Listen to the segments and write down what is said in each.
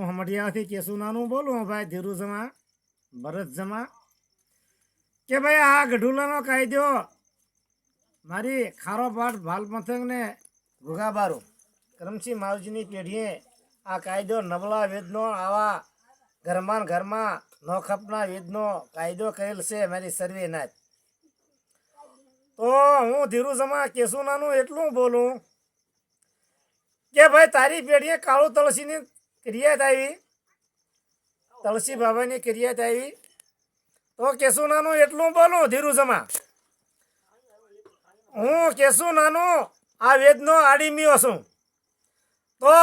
હું હમડિયાથી કેસુનાનું બોલું ભાઈ ધીરુ જમા કે ભાઈ આ ગઢુલાનો કાયદો, મારી ખારો પાઠ ભાલ પંથકને ભૂગાબારો કરમસિંહ માવજીની પેઢીએ આ કાયદો નબળા વેદનો આવા ઘરમાં ઘરમાં નોખપના વેદનો કાયદો કરેલ છે મારી સર્વે નાથ. તો હું ધીરુ જમા કેસુનાનું એટલું બોલું કે ભાઈ તારી પેઢીએ કાળુ તળસીની ક્રિયાત આવી? તલસી બાબાની ક્રિયાત આવી? તો કેસુનાનું એટલું બોલું ધીરુજમાં. જમા હું કેસુનાનું આ વેદનો આડીમીઓ છું. તો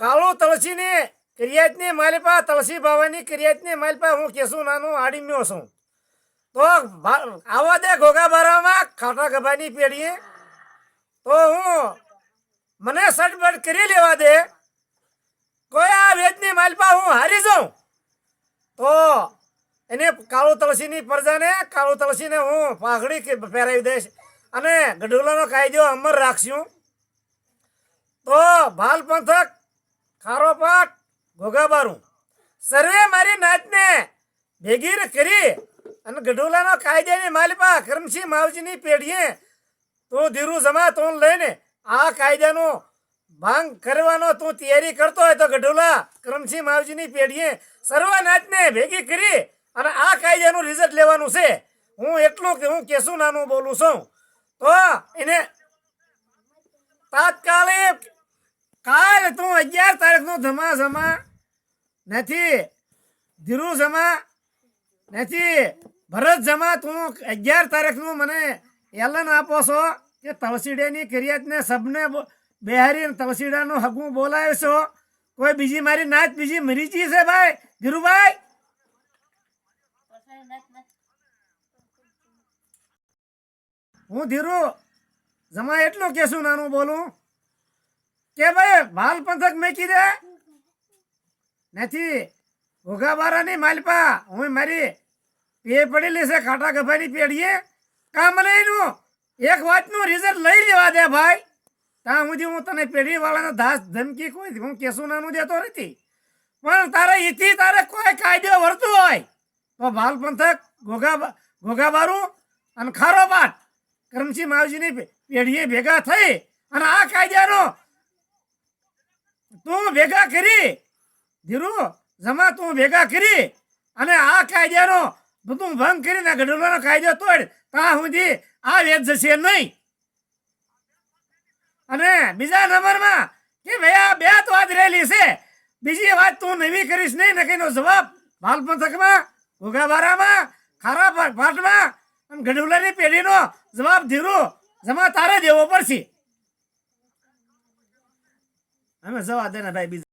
કાળુ તલસીની ક્રિયાતની માલિપા, તલસી બાબાની ક્રિયાતની માલિપા હું કેસુનાનું આડીમ્યો છું. તો આવો આવા દે ઘોઘા બારામાં ખાટા ગભાની પેઢીએ. તો હું મને સટબટ કરી લેવા દે. કોઈ આ વેદની માલપા હું હારી જાઉં? તો એને કાળુ તળસીની પ્રજાને, કાળુ તળસીને હું પાઘડી પહેરાવી દઈશ અને ગઢુલાનો કાયદો અમર રાખશું. તો ભાલ પંથક, ખારો પાટ ઘોઘાબારું સર્વે મારી નાચને ભેગીર કરી અને ગઢુલાનો કાયદાની માલિપા કરમસિંહ માવજીની પેઢીએ તું ધીરુ જમા તું લઈને આ કાયદાનો ભાંગ કરવાનો તું તૈયારી કરતો હોય તો ગઢોલા, કરમસિંહ માવજીની પેઢીએ સર્વનાથને ભેગી કરી અને આ કાયદાનું રિઝલ્ટ લેવાનું છે. હું એટલું કે હું કેશું નાનું બોલું છું. તો એને તાત્કાલિક કાલ તું અગિયાર તારીખનું જમા જમા નથી ધીરુ જમા નથી ભરત જમા તું અગિયાર તારીખનું મને એલન આપો છો. કે તવસીડેની કરિયાતને સબને બિહારી તળસીડાનું હગું બોલાવે છો? કોઈ બીજી મારી નાચ બીજી મરીચી છે ભાઈ? ધીરુભાઈ? હું ધીરુ જમા એટલું કેશું નાનું બોલું? કે ભાઈ ભાલ પંથક મેકી દે. નથી ભોગાબારાની માલપા, હું મારી પે પડેલી છે કાંટા ગભાની પેઢીએ. કામ લઈનું એક વાતનું રિઝલ્ટ લઈ લેવા દે ભાઈ. ત્યાં સુધી હું તને પેઢી વાળાને ધાસ ધમકી કોઈ હું કેસું નાનું દેતો નથી. પણ તારે એથી તારે કોઈ કાયદો વર્તું હોય તો ભાલ પંથક ઘોઘા ઘોઘાબારું અને ખારો પાટ કરમસિંહ માવજીની પેઢીએ ભેગા થઈ અને આ કાયદાનો તું ભેગા કરી. ધીરુ, જમા તું ભેગા કરી અને આ કાયદાનો બધું ભંગ કરીને ગઢોલાનો કાયદો તોડ ત્યાં સુધી આ વેદ જશે નહીં. અને બીજા નંબરમાં કે ભાઈ આ બે જ વાત રહેલી છે. બીજી વાત તું નવી કરીશ નહીં, નકીનો જવાબ ભાલ પંથકમાં, ઘોઘાબારામાં, ખારા પાટમાં અને ગઢુલાની પેઢીનો જવાબ ધીરો, જમા તારે દેવો પડશે. અમે જવા દેના ભાઈ